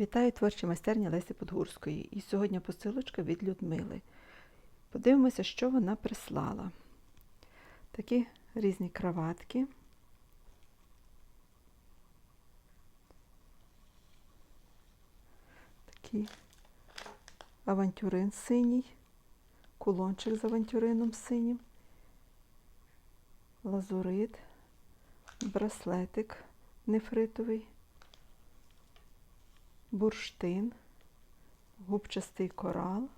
Вітаю творчі майстерні Лесі Подгурської. І сьогодні посилочка від Людмили. Подивимося, що вона прислала. Такі різні краватки. Такий авантюрин синій, кулончик з авантюрином синім, лазурит, браслетик нефритовий бурштин, губчастий корал,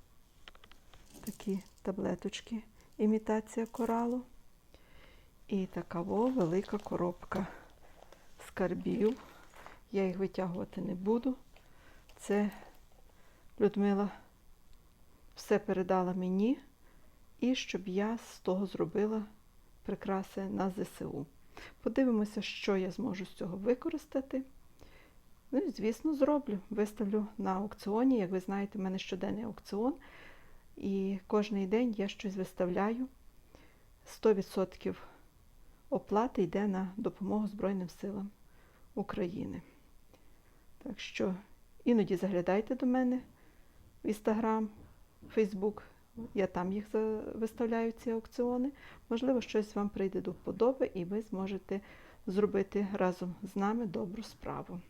такі таблеточки, імітація коралу. І така велика коробка скарбів. Я їх витягувати не буду. Це Людмила все передала мені, і щоб я з того зробила прикраси на ЗСУ. Подивимося, що я зможу з цього використати. Ну і, звісно, зроблю. Виставлю на аукціоні. Як ви знаєте, в мене щоденний аукціон. І кожен день я щось виставляю. 100% оплати йде на допомогу Збройним силам України. Так що іноді заглядайте до мене в Інстаграм, Фейсбук. Я там їх виставляю, ці аукціони. Можливо, щось вам прийде до вподоби, і ви зможете зробити разом з нами добру справу.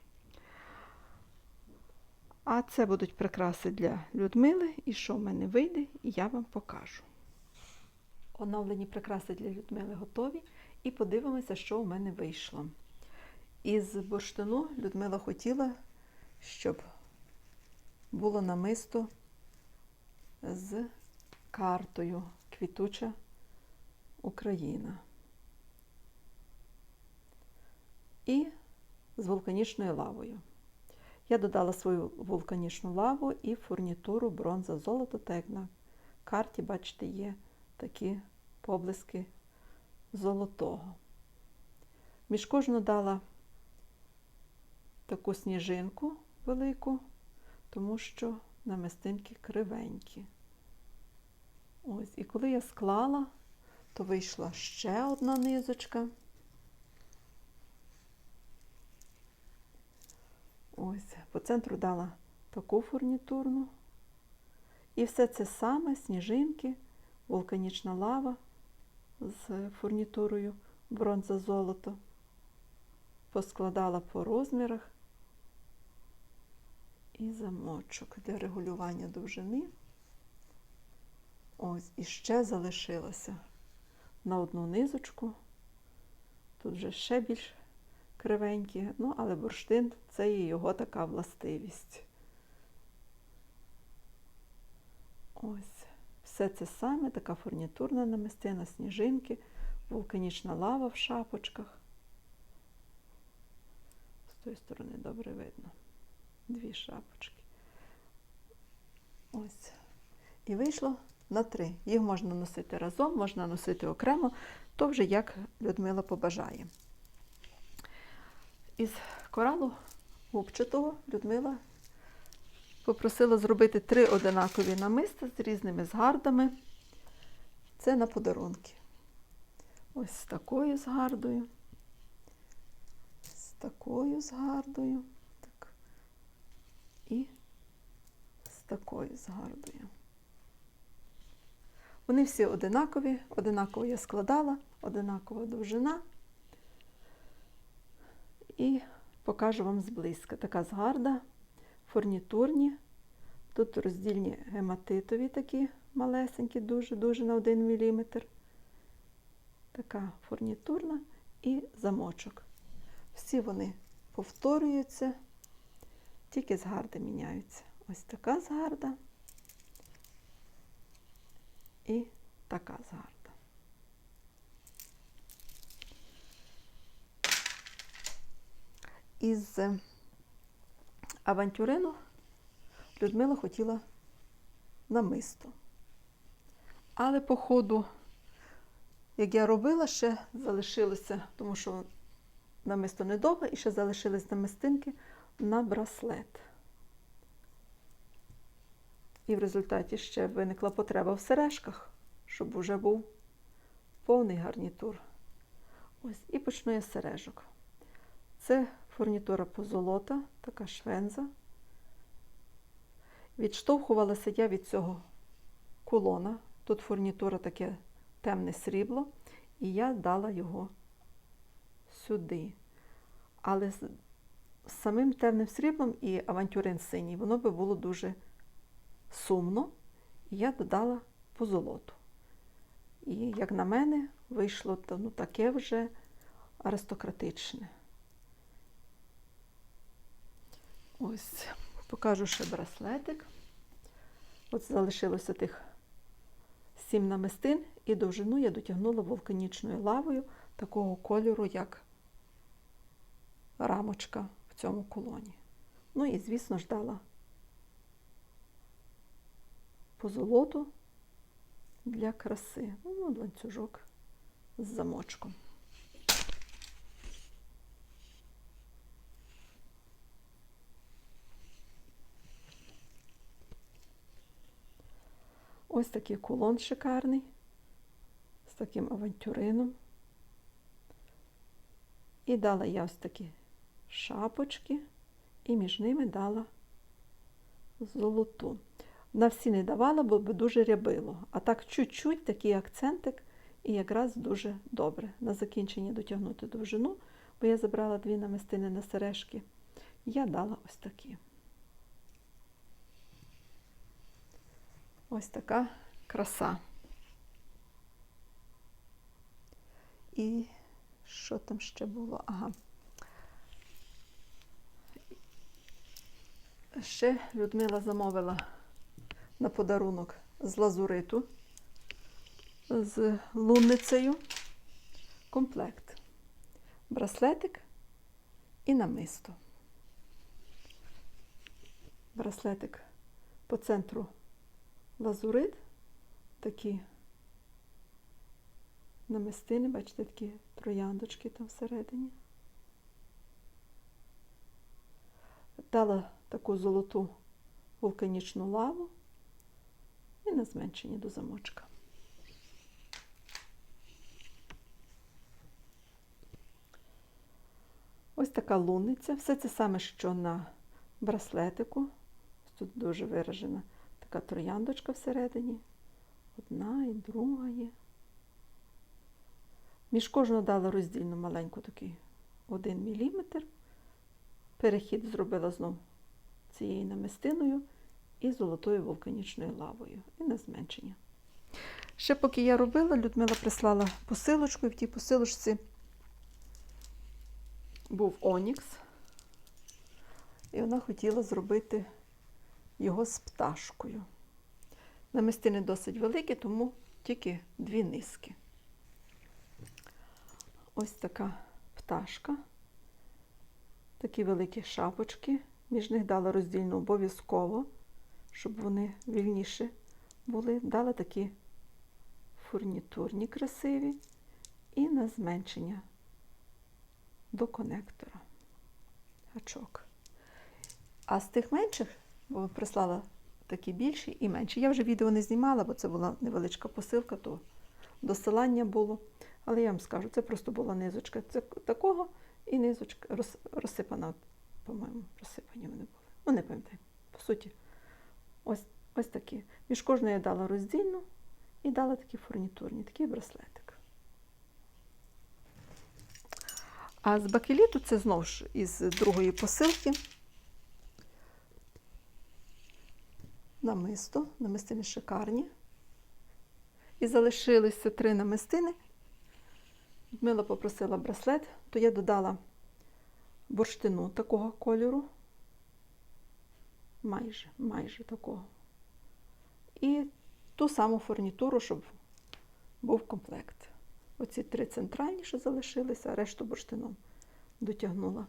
А це будуть прикраси для Людмили. І що в мене вийде, і я вам покажу. Оновлені прикраси для Людмили готові. І подивимося, що у мене вийшло. Із бурштину Людмила хотіла, щоб було намисто з картою Квітуча Україна. І з вулканічною лавою. Я додала свою вулканічну лаву і фурнітуру бронза золото, так як на карті, бачите, є такі поблиски золотого. Між кожну дала таку сніжинку велику, тому що намистинки кривенькі. Ось, і коли я склала, то вийшла ще одна низочка. Ось, по центру дала таку фурнітурну. І все це саме сніжинки, вулканічна лава з фурнітурою бронза золото. Поскладала по розмірах і замочок для регулювання довжини. Ось, і ще залишилося на одну низочку. Тут вже ще більш кривенькі, ну, але бурштин це є його така властивість. Ось, все це саме, така фурнітурна намистина, сніжинки, вулканічна лава в шапочках. З тої сторони добре видно. Дві шапочки. Ось. І вийшло на три. Їх можна носити разом, можна носити окремо, то вже як Людмила побажає. Із коралу губчатого Людмила попросила зробити три одинакові намиста з різними згардами. Це на подарунки. Ось з такою згардою, з такою згардою, так. і з такою згардою. Вони всі одинакові, одинаково я складала, одинакова довжина. І покажу вам зблизька. Така згарда, фурнітурні. Тут роздільні гематитові такі малесенькі, дуже-дуже на 1 мм. Така фурнітурна і замочок. Всі вони повторюються, тільки згарди міняються. Ось така згарда і така згарда. Із авантюрину Людмила хотіла намисто. Але по ходу, як я робила, ще залишилося, тому що намисто недовго, і ще залишились намистинки на браслет. І в результаті ще виникла потреба в сережках, щоб вже був повний гарнітур. Ось, і почну я з сережок. Це фурнітура позолота, така швенза. Відштовхувалася я від цього кулона. Тут фурнітура таке темне срібло, і я дала його сюди. Але з самим темним сріблом і авантюрин синій, воно би було дуже сумно. І я додала позолоту. І, як на мене, вийшло ну, таке вже аристократичне. Ось, покажу ще браслетик. От залишилося тих сім намистин, і довжину я дотягнула вулканічною лавою такого кольору, як рамочка в цьому колоні. Ну і, звісно, ждала позолоту для краси. Ну, ланцюжок з замочком. Ось такий кулон шикарний, з таким авантюрином. І дала я ось такі шапочки, і між ними дала золоту. На всі не давала, бо би дуже рябило. А так чуть-чуть такий акцентик, і якраз дуже добре. На закінчення дотягнути довжину, бо я забрала дві намистини на сережки. Я дала ось такі. Ось така краса. І що там ще було? Ага. Ще Людмила замовила на подарунок з лазуриту, з лунницею комплект. Браслетик і намисто. Браслетик по центру лазурит, такі намистини, бачите, такі трояндочки там всередині. Дала таку золоту вулканічну лаву і на зменшенні до замочка. Ось така лунниця. Все це саме, що на браслетику. Тут дуже виражена така трояндочка всередині. Одна і друга є. Між кожного дала роздільну маленьку такий 1 мм. Перехід зробила знову цією намистиною і золотою вулканічною лавою. І на зменшення. Ще поки я робила, Людмила прислала посилочку, і в тій посилочці був Онікс. І вона хотіла зробити його з пташкою. Намистини досить великі, тому тільки дві низки. Ось така пташка, такі великі шапочки. Між них дала роздільну обов'язково, щоб вони вільніше були. Дала такі фурнітурні красиві і на зменшення до конектора. Гачок. А з тих менших, прислала такі більші і менші. Я вже відео не знімала, бо це була невеличка посилка, то досилання було. Але я вам скажу, це просто була низочка це такого і низочка роз, розсипана, по-моєму, розсипані вони були. Ну, не пам'ятаю. По суті, ось ось такі. Між кожною я дала роздільну і дала такі фурнітурні, такий браслетик. А з бакеліту це знову ж із другої посилки. Намисто, намистини шикарні. І залишилися три намистини. Мила попросила браслет, то я додала бурштину такого кольору, майже, майже такого. І ту саму фурнітуру, щоб був комплект. Оці три центральні, що залишилися, а решту бурштином дотягнула.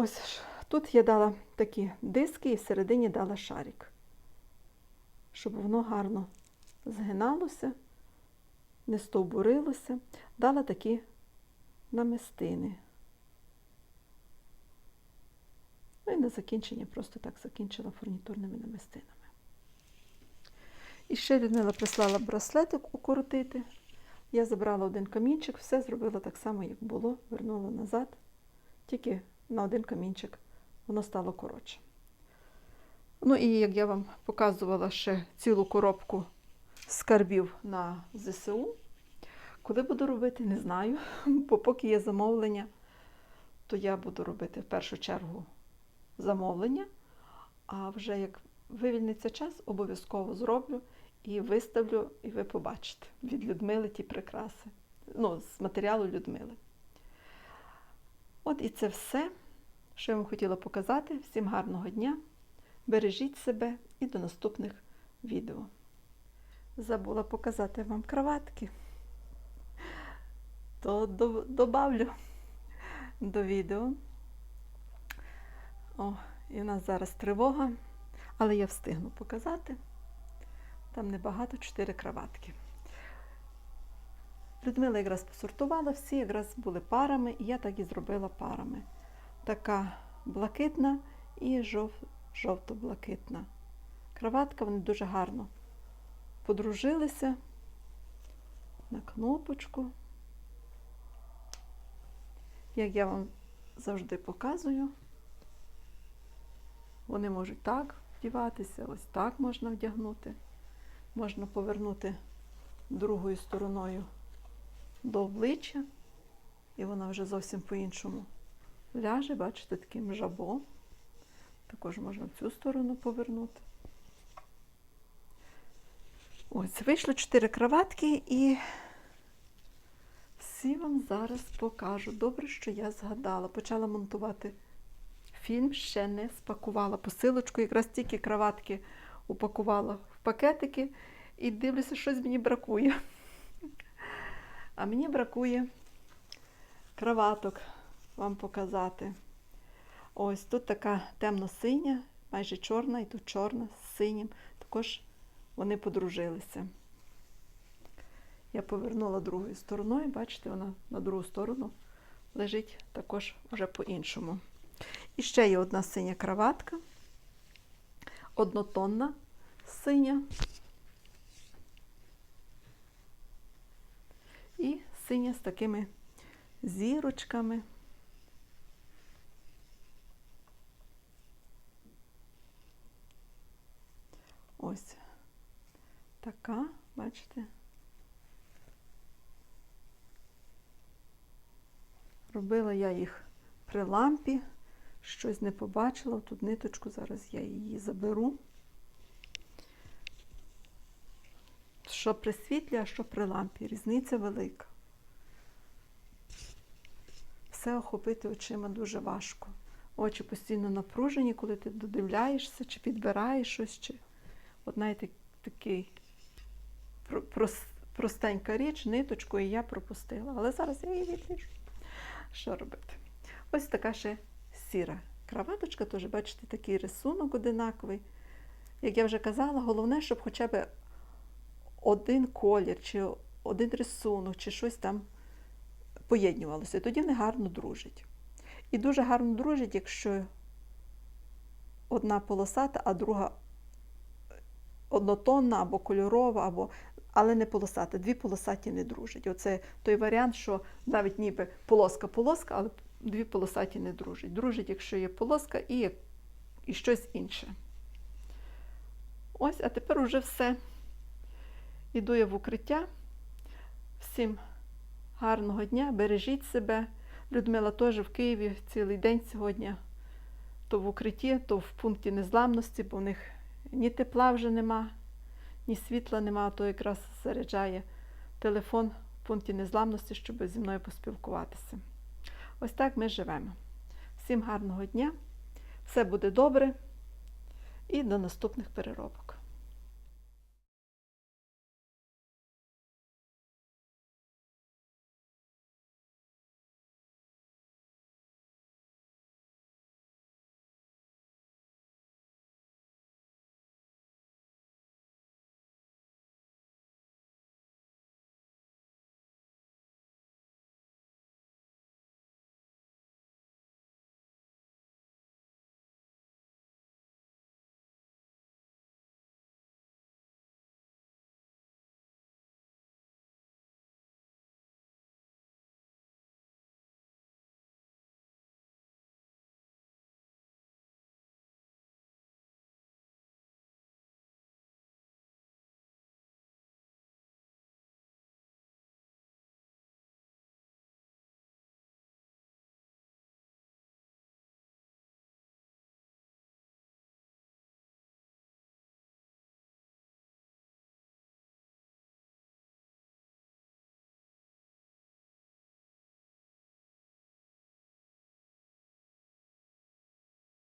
Ось тут я дала такі диски і всередині дала шарик щоб воно гарно згиналося, не стовбурилося, дала такі намистини. Ну і на закінчення просто так закінчила фурнітурними намистинами. І ще Людмила прислала браслетик укоротити. Я забрала один камінчик, все зробила так само, як було, вернула назад тільки на один камінчик воно стало коротше. Ну і як я вам показувала ще цілу коробку скарбів на ЗСУ. Коли буду робити, не знаю, бо поки є замовлення, то я буду робити в першу чергу замовлення, а вже як вивільниться час, обов'язково зроблю і виставлю, і ви побачите від Людмили ті прикраси. Ну, з матеріалу Людмили. От і це все, що я вам хотіла показати. Всім гарного дня! Бережіть себе і до наступних відео. Забула показати вам кроватки. То до- добавлю до відео. О, і в нас зараз тривога, але я встигну показати. Там небагато, чотири кроватки. Людмила якраз посортувала, всі якраз були парами, і я так і зробила парами. Така блакитна і жов, жовто-блакитна. Кроватка, вони дуже гарно подружилися на кнопочку. Як я вам завжди показую, вони можуть так вдіватися, ось так можна вдягнути. Можна повернути другою стороною до обличчя, і вона вже зовсім по-іншому ляже, бачите, таким жабо. Також можна в цю сторону повернути. Ось, вийшло 4 кроватки і всі вам зараз покажу. Добре, що я згадала. Почала монтувати фільм, ще не спакувала посилочку. Якраз тільки кроватки упакувала в пакетики і дивлюся, щось мені бракує. А мені бракує кроваток вам показати. Ось тут така темно-синя, майже чорна, і тут чорна з синім. Також вони подружилися. Я повернула другою стороною, бачите, вона на другу сторону лежить також вже по-іншому. І ще є одна синя кроватка, однотонна синя. І з такими зірочками. Ось така, бачите. Робила я їх при лампі, щось не побачила, тут ниточку, зараз я її заберу. Що при світлі, а що при лампі. Різниця велика. Все охопити очима дуже важко. Очі постійно напружені, коли ти додивляєшся, чи підбираєш щось, чи от знаєте, такий простенька річ, ниточку, і я пропустила. Але зараз я її відріжу. Що робити? Ось така ще сіра краваточка, теж, бачите, такий рисунок одинаковий. Як я вже казала, головне, щоб хоча б один колір, чи один рисунок, чи щось там поєднювалося. Тоді вони гарно дружать. І дуже гарно дружать, якщо одна полосата, а друга однотонна або кольорова, або, але не полосата. Дві полосаті не дружать. Оце той варіант, що навіть ніби полоска-полоска, але дві полосаті не дружать. Дружать, якщо є полоска і, і щось інше. Ось, а тепер уже все. Іду я в укриття. Всім гарного дня, бережіть себе. Людмила теж в Києві цілий день сьогодні. То в укритті, то в пункті незламності, бо в них ні тепла вже нема, ні світла нема, а то якраз заряджає телефон в пункті незламності, щоб зі мною поспілкуватися. Ось так ми живемо. Всім гарного дня, все буде добре і до наступних переробок.